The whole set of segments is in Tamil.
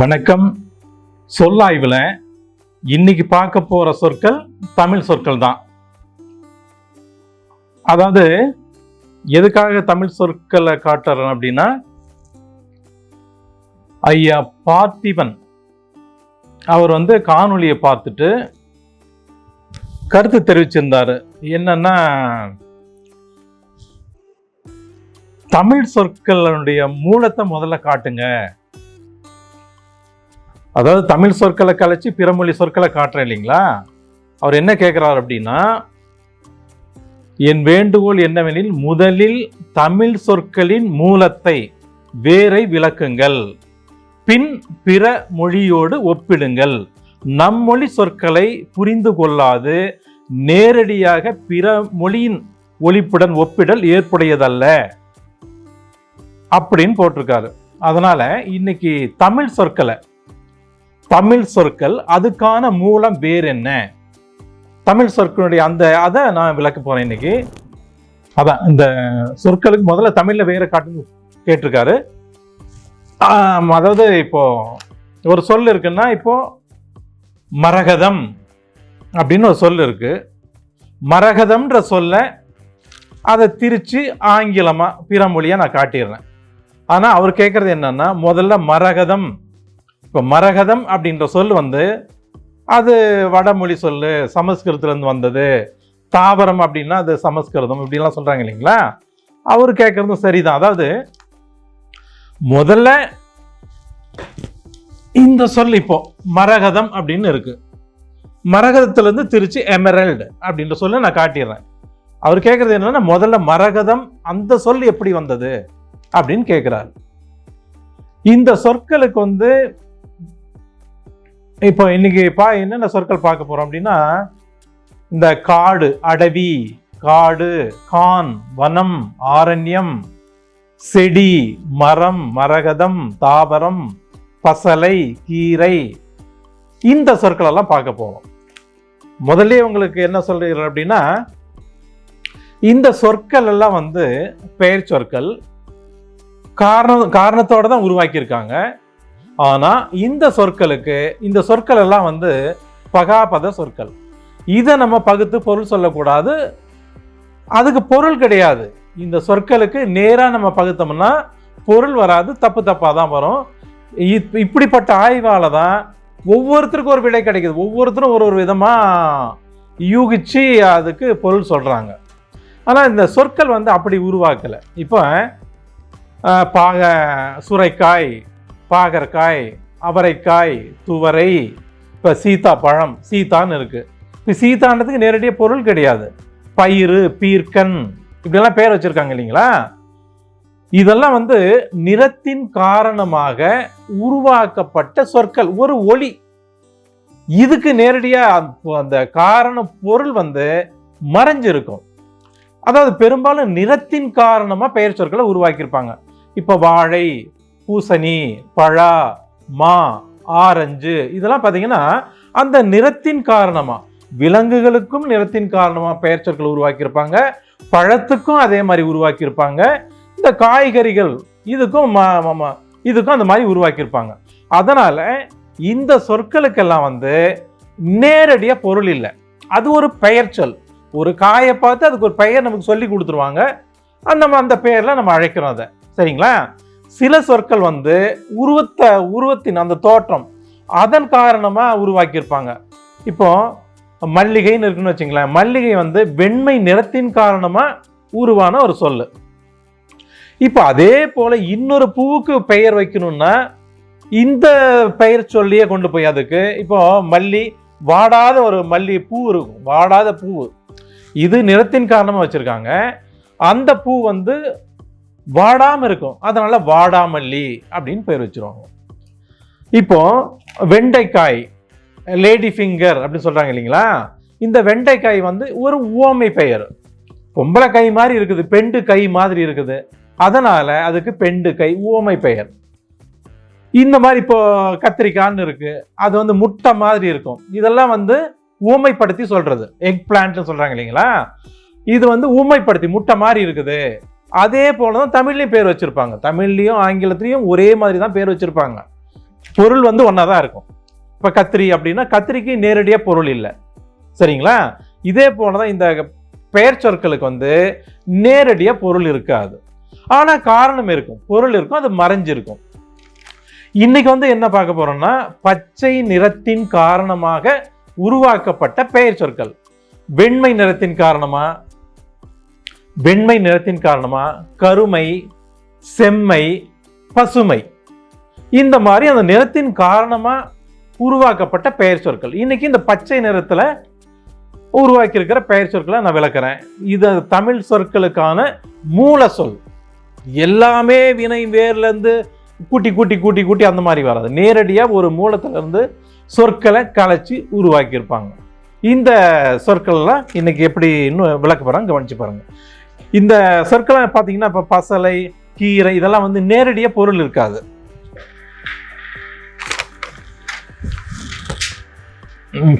வணக்கம். சொல்லாய்வில் இன்னைக்கு பார்க்க போகிற சொற்கள் தமிழ் சொற்கள் தான். அதாவது எதுக்காக தமிழ் சொற்களை காட்டுறேன் அப்படின்னா ஐயா பார்த்திபன் அவர் வந்து காணொளியை பார்த்துட்டு கருத்து தெரிவிச்சிருந்தாரு. என்னன்னா தமிழ் சொற்களுடைய மூலத்தை முதல்ல காட்டுங்க. அதாவது தமிழ் சொற்களை கலைச்சி பிறமொழி சொற்களை காட்டுறேன் இல்லைங்களா? அவர் என்ன கேட்குறாரு அப்படின்னா என் வேண்டுகோள் என்னவெனில் முதலில் தமிழ் சொற்களின் மூலத்தை வேரை விளக்குங்கள். பின் பிற மொழியோடு ஒப்பிடுங்கள். நம் மொழி சொற்களை புரிந்து கொள்ளாது. நேரடியாக பிற மொழியின் ஒழிப்புடன் ஒப்பிடல் ஏற்புடையதல்ல. அப்படின்னு போட்டிருக்காரு. அதனால இன்னைக்கு தமிழ் சொற்களை தமிழ் சொற்கள் அதுக்கான மூலம் வேறு என்ன தமிழ் சொற்களுடைய அந்த அதை நான் விளக்க போறேன் இன்னைக்கு. அதான் இந்த சொற்களுக்கு முதல்ல தமிழ்ல வேற காட்டு கேட்டிருக்காரு. அதாவது இப்போ ஒரு சொல் இருக்குன்னா இப்போ மரகதம் அப்படின்னு ஒரு சொல் இருக்கு. மரகதம்ன்ற சொல்ல அதை திரிச்சு ஆங்கிலமாக பிற மொழியாக நான் காட்டிடுறேன். ஆனால் அவர் கேட்குறது என்னன்னா முதல்ல மரகதம் இப்போ மரகதம் அப்படின்ற சொல் வந்து அது வடமொழி சொல்லு சமஸ்கிருதத்துலேருந்து வந்தது தாவரம் அப்படின்னா அது சமஸ்கிருதம் இப்படிலாம் சொல்கிறாங்க இல்லைங்களா? அவர் கேட்குறதும் சரிதான். அதாவது முதல்ல இந்த சொல் இப்போ மரகதம் அப்படின்னு இருக்கு. மரகதத்துலேருந்து திருச்சி எமரல்டு அப்படின்ற சொல்ல நான் காட்டிடுறேன். அவர் கேட்குறது என்னன்னா முதல்ல மரகதம் அந்த சொல் எப்படி வந்தது அப்படின்னு கேட்குறாரு இந்த சொற்களுக்கு வந்து இப்போ இன்னைக்கு பா என்னென்ன சொற்கள் பார்க்க போகிறோம் அப்படின்னா இந்த காடு அடவி காடு கான் வனம் ஆரண்யம் செடி மரம் மரகதம் தாவரம் பசலை கீரை இந்த சொற்கள் எல்லாம் பார்க்க போகிறோம் முதல்ல உங்களுக்கு என்ன சொல்றீங்க அப்படின்னா இந்த சொற்கள் எல்லாம் வந்து பெயர் சொற்கள் காரணம் காரணத்தோட தான் உருவாக்கியிருக்காங்க. ஆனால் இந்த சொற்களுக்கு இந்த சொற்கள் எல்லாம் வந்து பகாபத சொற்கள். இதை நம்ம பகுத்து பொருள் சொல்லக்கூடாது. அதுக்கு பொருள் கிடையாது. இந்த சொற்களுக்கு நேராக நம்ம பகுத்தோம்னா பொருள் வராது தப்பு தப்பாக தான் வரும். இப்- இப்படிப்பட்ட ஆய்வால் தான் ஒவ்வொருத்தருக்கும் ஒரு விடை கிடைக்குது. ஒவ்வொருத்தரும் ஒரு ஒரு விதமாக யூகிச்சு அதுக்கு பொருள் சொல்கிறாங்க ஆனால் இந்த சொற்கள் வந்து அப்படி உருவாக்கல. இப்போ பாக சுரைக்காய் பாகற்காய் அவரைக்காய் துவரை இப்போ சீதா பழம் சீதான்னு இருக்குது இப்போ சீதான்றதுக்கு நேரடியாக பொருள் கிடையாது. பயிறு பீர்க்கன் இப்படியெல்லாம் பேர் வச்சுருக்காங்க இல்லைங்களா? இதெல்லாம் வந்து நிறத்தின் காரணமாக உருவாக்கப்பட்ட சொற்கள் ஒரு ஒளி. இதுக்கு நேரடியாக அந்த காரண பொருள் வந்து மறைஞ்சிருக்கும். அதாவது பெரும்பாலும் நிறத்தின் காரணமாக பெயர் சொற்களை உருவாக்கியிருப்பாங்க. இப்போ வாழை பூசணி பழா மா ஆரஞ்சு இதெல்லாம் பார்த்தீங்கன்னா அந்த நிறத்தின் காரணமாக விலங்குகளுக்கும் நிறத்தின் காரணமாக பெயர்ச்சொற்கள் உருவாக்கியிருப்பாங்க பழத்துக்கும் அதே மாதிரி உருவாக்கியிருப்பாங்க இந்த காய்கறிகள் இதுக்கும் இதுக்கும் அந்த மாதிரி உருவாக்கியிருப்பாங்க. அதனால் இந்த சொற்களுக்கெல்லாம் வந்து நேரடியாக பொருள் இல்லை. அது ஒரு பெயர்ச்சொல் ஒரு காயை பார்த்து அதுக்கு ஒரு பெயர் நமக்கு சொல்லி கொடுத்துருவாங்க. அந்த நம்ம அந்த பெயரில் நம்ம அழைக்கிறோம் அதை. சரிங்களா? சில சொற்கள் வந்து உருவத்தை உருவத்தின் அந்த தோற்றம் அதன் காரணமாக உருவாக்கியிருப்பாங்க. இப்போ மல்லிகைன்னு இருக்குன்னு வச்சுங்களேன் மல்லிகை வந்து வெண்மை நிறத்தின் காரணமாக உருவான ஒரு சொல் இப்போ அதே போல் இன்னொரு பூவுக்கு பெயர் வைக்கணும்னா இந்த பெயர் சொல்லியே கொண்டு போய் அதுக்கு இப்போ மல்லி வாடாத ஒரு மல்லி பூ இருக்கும் வாடாத பூ இது நிறத்தின் காரணமாக வச்சுருக்காங்க. அந்த பூ வந்து வாடாமல் இருக்கும். அதனால் வாடாமல்லி அப்படின்னு பேர் வச்சுருவாங்க. இப்போ வெண்டைக்காய் லேடி ஃபிங்கர் அப்படின்னு சொல்கிறாங்க இல்லைங்களா? இந்த வெண்டைக்காய் வந்து ஒரு ஓமை பெயர். பொம்பளை கை மாதிரி இருக்குது பெண்டு கை மாதிரி இருக்குது. அதனால் அதுக்கு பெண்டு கை ஓமை பெயர். இந்த மாதிரி இப்போ கத்திரிக்காய்ன்னு இருக்குது அது வந்து முட்டை மாதிரி இருக்கும். இதெல்லாம் வந்து ஊமைப்படுத்தி சொல்கிறது எக் பிளான்ட்னு சொல்கிறாங்க இல்லைங்களா? இது வந்து ஊமைப்படுத்தி முட்டை மாதிரி இருக்குது. அதே போல தான் தமிழ்லையும் பேர் வச்சுருப்பாங்க. தமிழ்லையும் ஆங்கிலத்துலேயும் ஒரே மாதிரி தான் பேர் வச்சுருப்பாங்க. பொருள் வந்து ஒன்றா தான் இருக்கும். இப்போ கத்திரி அப்படின்னா கத்திரிக்கு நேரடியாக பொருள் இல்லை. சரிங்களா? இதே போல தான் இந்த பெயர் சொற்களுக்கு வந்து நேரடியாக பொருள் இருக்காது. ஆனால் காரணம் இருக்கும். பொருள் இருக்கும் அது மறைஞ்சிருக்கும். இன்னைக்கு வந்து என்ன பார்க்க போறோம்னா பச்சை நிறத்தின் காரணமாக உருவாக்கப்பட்ட பெயர் சொற்கள். வெண்மை நிறத்தின் காரணமாக வெண்மை நிறத்தின் காரணமாக கருமை செம்மை பசுமை. இந்த மாதிரி அந்த நிறத்தின் காரணமாக உருவாக்கப்பட்ட பெயர் சொற்கள். இன்றைக்கி இந்த பச்சை நிறத்தில் உருவாக்கியிருக்கிற பெயர் சொற்களை நான் விளக்குறேன். இது தமிழ் சொற்களுக்கான மூல சொல். எல்லாமே வினை வேர்லேருந்து கூட்டி கூட்டி கூட்டி கூட்டி அந்த மாதிரி வராது. நேரடியாக ஒரு மூலத்திலேருந்து சொற்களை கலைச்சி உருவாக்கியிருப்பாங்க. இந்த சொற்கள்லாம் இன்றைக்கி எப்படி இன்னும் விளக்க போகிறாங்க கவனிச்சு பாருங்கள் இந்த சொற்களை பார்த்தீங்கன்னா இப்போ பசலை கீரை இதெல்லாம் வந்து நேரடியாக பொருள் இருக்காது.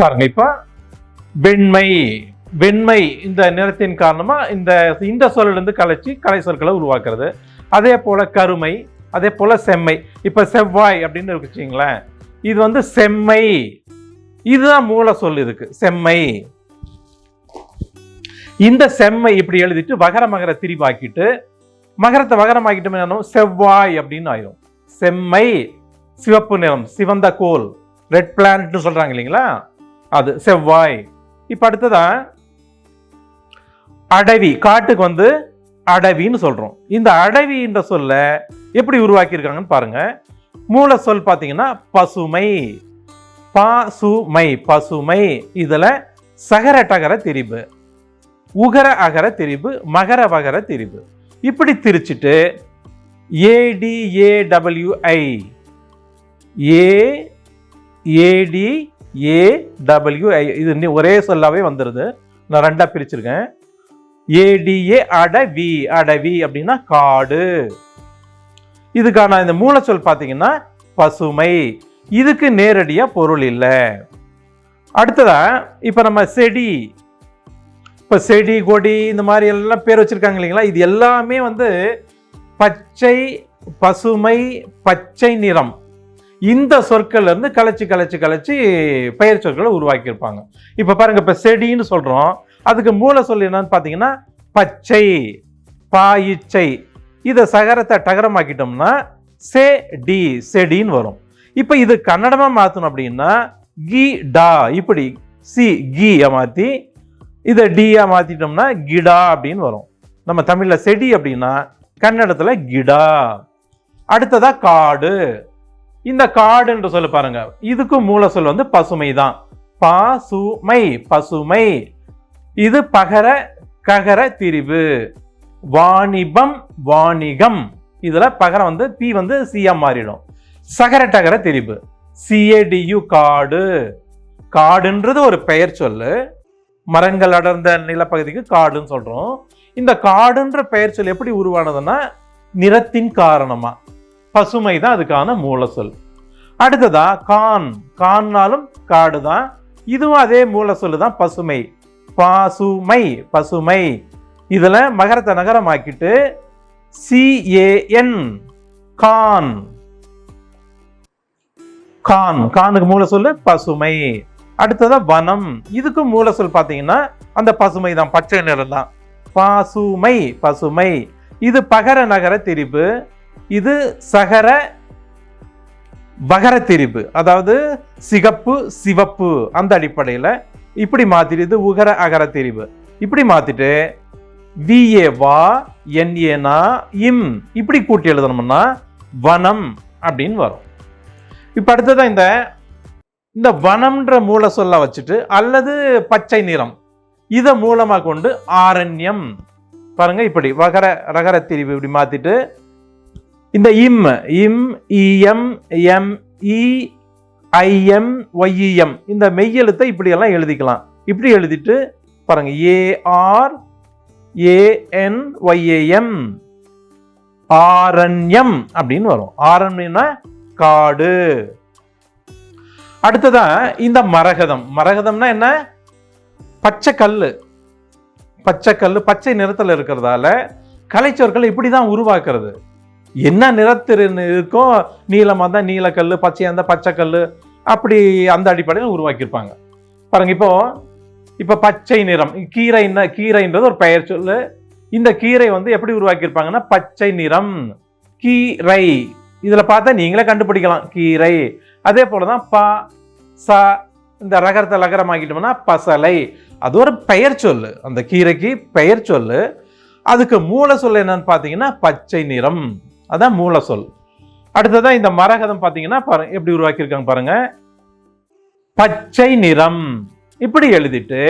பாருங்க இப்போ வெண்மை வெண்மை இந்த நிறத்தின் காரணமாக இந்த இந்த சொல்லிலிருந்து கலைச்சி கலை சொற்களை உருவாக்குறது. அதே போல் கருமை அதே போல் செம்மை. இப்போ செவ்வாய் அப்படின்னு இருக்குச்சிங்களேன் இது வந்து செம்மை. இதுதான் மூல சொல் இதுக்கு செம்மை. இந்த செம்மை இப்படி எழுதிட்டு வகர மகர திரிவாக்கிட்டு மகரத்தை வகரமாக்கிட்டோம் என்ன செவ்வாய் அப்படின்னு ஆயிரும். செம்மை சிவப்பு நிறம் சிவந்த கோல் ரெட் பிளானட்னு சொல்றாங்க இல்லைங்களா? அது செவ்வாய். இப்போ அடுத்ததான் அடவி காட்டுக்கு வந்து அடவின்னு சொல்றோம். இந்த அடவின்ற சொல்ல எப்படி உருவாக்கியிருக்காங்கன்னு பாருங்க. மூல சொல் பார்த்தீங்கன்னா பசுமை. பாசுமை பசுமை. இதில் சகர டகர திரிபு. உகர அகர திரிபு மகர வகர திரிபு. இப்படி திரிச்சிட்டு ஏடிஏடபிள்யூஐ ஏ ஏடி ஏடபிள்யூஐ இது ஒரே சொல்லாவே வந்துடுது நான் ரெண்டாக பிரிச்சிருக்கேன். ஏடிஏ அடவி அடவி அப்படின்னா காடு. இதுக்கான இந்த மூலச்சொல் பார்த்தீங்கன்னா பசுமை. இதுக்கு நேரடியாக பொருள் இல்லை. அடுத்ததாக இப்போ நம்ம செடி இப்போ செடி கொடி இந்த மாதிரி எல்லாம் பேர் வச்சிருக்காங்க இல்லைங்களா? இது எல்லாமே வந்து பச்சை பசுமை பச்சை நிறம். இந்த சொற்கள்லேருந்து கலைச்சி கலைச்சி கலைச்சி பெயர் சொற்களை உருவாக்கியிருப்பாங்க. இப்போ பாருங்கள் இப்போ செடின்னு சொல்கிறோம் அதுக்கு மூல சொல் என்னன்னு பார்த்தீங்கன்னா பச்சை பாயிச்சை. இதை சகரத்தை டகரமாக்கிட்டோம்னா செ டி செடின்னு வரும். இப்போ இது கன்னடமாக மாற்றணும் அப்படின்னா கி டா. இப்படி சி கீயை மாற்றி இதை டியா மாற்றிட்டோம்னா கிடா அப்படின்னு வரும். நம்ம தமிழில் செடி அப்படின்னா கன்னடத்தில் கிடா. அடுத்ததாக காடு. இந்த காடுன்ற சொல்ல பாருங்க. இதுக்கும் மூல சொல் வந்து பசுமை தான் பாசுமை பசுமை. இது பகர ககர திரிவு வாணிபம் வாணிகம். இதில் பகரம் வந்து பி வந்து சியா மாறிடும். சகர டகர திரிவு சிஏடியு காடு. காடுன்றது ஒரு பெயர் சொல்லு. மரங்கள் அடர்ந்த நிலப்பகுதிக்கு காடுன்னு சொல்கிறோம் இந்த காடுன்ற பெயர் சொல் எப்படி உருவானதுன்னா நிறத்தின் காரணமாக பசுமை தான் அதுக்கான மூலச்சொல். அடுத்ததா கான். கான்னாலும் காடு தான் இதுவும் அதே மூல தான் பசுமை. பாசுமை பசுமை. இதில் மகரத்தை நகரமாக்கிட்டு C A N can. Can. கானுக்கு மூல சொல்லு பசுமை. அடுத்ததா வனம். இதுக்கும் மூல சொல் பார்த்தீங்கன்னா அந்த பசுமை தான் பச்சை நிறம் தான். பாசுமை பசுமை. இது பகர நகர திரிப்பு இது சகர வகர திரிப்பு அதாவது சிகப்பு சிவப்பு அந்த அடிப்படையில். இப்படி மாத்திட்டு இது உகர அகர திரிவு இப்படி மாத்திட்டு விஏ வா என்ஏனா இம். இப்படி கூட்டி எழுதணும்னா வனம் அப்படின்னு வரும். இப்போ அடுத்ததான் இந்த இந்த வனம்ன்ற மூல சொல்ல வச்சுட்டு அல்லது பச்சை நிறம். இதை மூலமாக கொண்டு ஆரண்யம். பாருங்க இப்படி வகர ரகர திரிவு இப்படி மாத்திட்டு இந்த இம் இம் இஎம் எம் இ ஐஎம் ஒய்இஎம் இந்த மெய்யெழுத்தை இப்படியெல்லாம் எழுதிக்கலாம். இப்படி எழுதிட்டு பாருங்க ஏஆர் ஏஎன் ஒய்ஏஎம் ஆரண்யம் அப்படின்னு வரும். ஆரண்யம்னா காடு. அடுத்ததான் இந்த மரகதம். மரகதம்னா என்ன? பச்சை கல் பச்சை கல் பச்சை நிறத்தில் இருக்கிறதால கலைச்சொற்கள் இப்படி தான் உருவாக்குறது. என்ன நிறத்தில் இருக்கோ நீளமாக தான் நீலக்கல் பச்சையாக இருந்தால் பச்சைக்கல் அப்படி அந்த அடிப்படையில் உருவாக்கியிருப்பாங்க. பாருங்க இப்போ இப்போ பச்சை நிறம். கீரைன்னா கீரைன்றது ஒரு பெயர் சொல்லு. இந்த கீரை வந்து எப்படி உருவாக்கியிருப்பாங்கன்னா பச்சை நிறம். கீரை. இதில் பார்த்தா நீங்களே கண்டுபிடிக்கலாம் கீரை. அதே போல தான் ப ச இந்த ரகரத்தை லகரமாக்கிட்டோம்னா பசலை. அது ஒரு பெயர் சொல் அந்த கீரைக்கு பெயர் சொல் அதுக்கு மூல சொல் என்னன்னு பார்த்தீங்கன்னா பச்சை நிறம். அதான் மூல சொல். அடுத்ததான் இந்த மரகதம் பார்த்தீங்கன்னா பாருங்க எப்படி உருவாக்கியிருக்காங்க பாருங்க. பச்சை நிறம். இப்படி எழுதிட்டு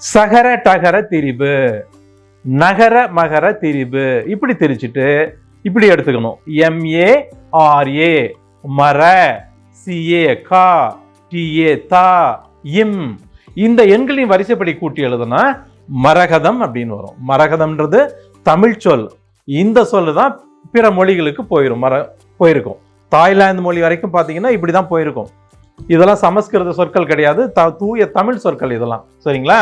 சகர டகர திரிபு நகர மகர திரிபு இப்படி திரிச்சிட்டு இப்படி எடுத்துக்கணும். எம்ஏ ஆர்ஏ மர சிஏ கா டிஏ தா இம். இந்த எண்களின் வரிசைப்படி கூட்டி எழுதுனா மரகதம் அப்படின்னு வரும். மரகதம்ன்றது தமிழ் சொல். இந்த சொல் தான் பிற மொழிகளுக்கு போயிடும் மர போயிருக்கும். தாய்லாந்து மொழி வரைக்கும் பார்த்தீங்கன்னா இப்படி தான் போயிருக்கும். இதெல்லாம் சமஸ்கிருத சொற்கள் கிடையாது. த தூய தமிழ் சொற்கள் இதெல்லாம். சரிங்களா?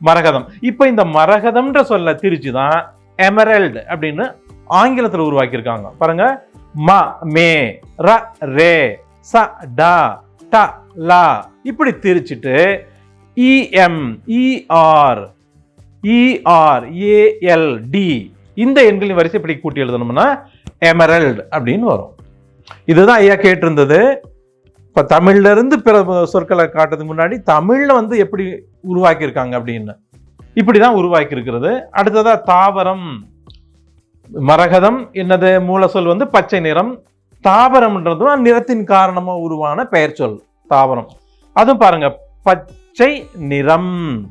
மரகதம். இப்போ இந்த மரகதம்ன்ற சொல்ல திரிச்சு தான். எமரல்டு அப்படின்னு ஆங்கிலத்தில் உருவாக்கியிருக்காங்க. பாருங்க. ம மே ர ரே ச ட ட லா. இப்படி திரிச்சிட்டு இஎம் இஆர் இஆர் ஏஎல் டி. இந்த எண்களின் வரிசை இப்படி கூட்டி எழுதணும்னா எமரல்டு அப்படின்னு வரும். இதுதான் ஐயா கேட்டிருந்தது. இப்போ தமிழ்லேருந்து பிற சொற்களை காட்டுறதுக்கு முன்னாடி தமிழில் வந்து எப்படி உருவாக்கியிருக்காங்க அப்படின்னு. இப்படி தான் உருவாக்கியிருக்கிறது. அடுத்ததாக தாவரம். மரகதம் என்னது மூலசொல் வந்து பச்சை நிறம் தாவரம்ன்றதும் நிறத்தின் காரணமாக உருவான பெயர் சொல் தாவரம். அதுவும் பாருங்க பச்சை நிறம்.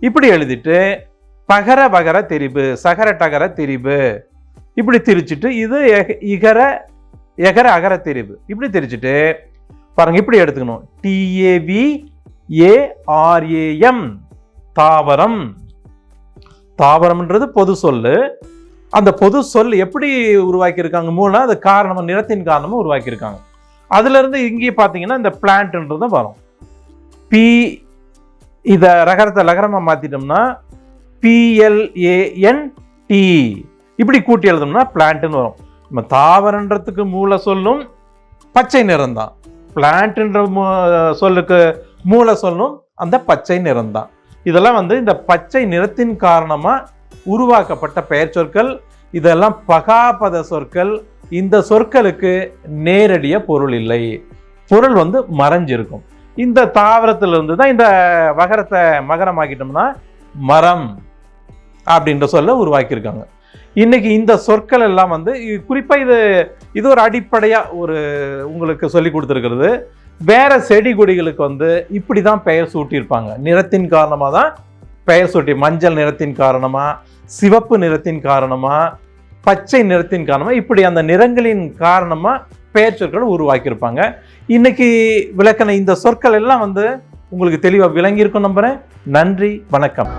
இப்படி எழுதிட்டு பகர வகர திரிபு சகர டகர திரிபு. இப்படி திரிச்சிட்டு இது எக- இகர எகர அகர திரிபு. இப்படி திரிச்சிட்டு பாருங்க இப்படி எடுத்துக்கணும். டிஏவி ஏஆர்ஏஎம் தாவரம். தாவரம்ன்றது பொது சொல்லு. அந்த பொது சொல் எப்படி உருவாக்கியிருக்காங்க? மூலம் அது காரணமா நிறத்தின் காரணமாக உருவாக்கியிருக்காங்க. அதுலேருந்து இங்கே பார்த்தீங்கன்னா இந்த பிளான்ட்ன்றது வரும். பி இதை ரகரத்தை லகரமாக மாற்றிட்டோம்னா பிஎல்ஏஎன் டி இப்படி கூட்டி எழுதணும்னா பிளான்ட்னு வரும். நம்ம தாவரன்றதுக்கு மூல சொல்லும் பச்சை நிறம் தான். பிளான்ட்ன்ற சொல்லுக்கு மூல சொல்லும் அந்த பச்சை நிறம் தான். இதெல்லாம் வந்து இந்த பச்சை நிறத்தின் காரணமாக உருவாக்கப்பட்ட பெயர் சொற்கள். இதெல்லாம் பகாபத சொற்கள். இந்த சொற்களுக்கு நேரடிய பொருள் இல்லை. பொருள் வந்து மறைஞ்சிருக்கும். இந்த தாவரத்திலிருந்து தான் இந்த வகரத்தை மகரமாக்கிட்டோம்னா மரம் அப்படின்ற சொல்ல உருவாக்கியிருக்காங்க. இன்னைக்கு இந்த சொற்கள் எல்லாம் வந்து குறிப்பாக இது இது ஒரு அடிப்படையாக ஒரு உங்களுக்கு சொல்லி கொடுத்துருக்கிறது. வேற செடி கொடிகளுக்கு வந்து இப்படி தான் பெயர் சூட்டியிருப்பாங்க. நிறத்தின் காரணமாக தான் பெயர் சூட்டி மஞ்சள் நிறத்தின் காரணமாக சிவப்பு நிறத்தின் காரணமாக பச்சை நிறத்தின் காரணமாக இப்படி அந்த நிறங்களின் காரணமாக பெயர் சொற்களை உருவாக்கியிருப்பாங்க. இன்னைக்கு விளக்கின இந்த சொற்கள் எல்லாம் வந்து உங்களுக்கு தெளிவாக விளங்கியிருக்கும் நம்புகிறேன் நன்றி வணக்கம்.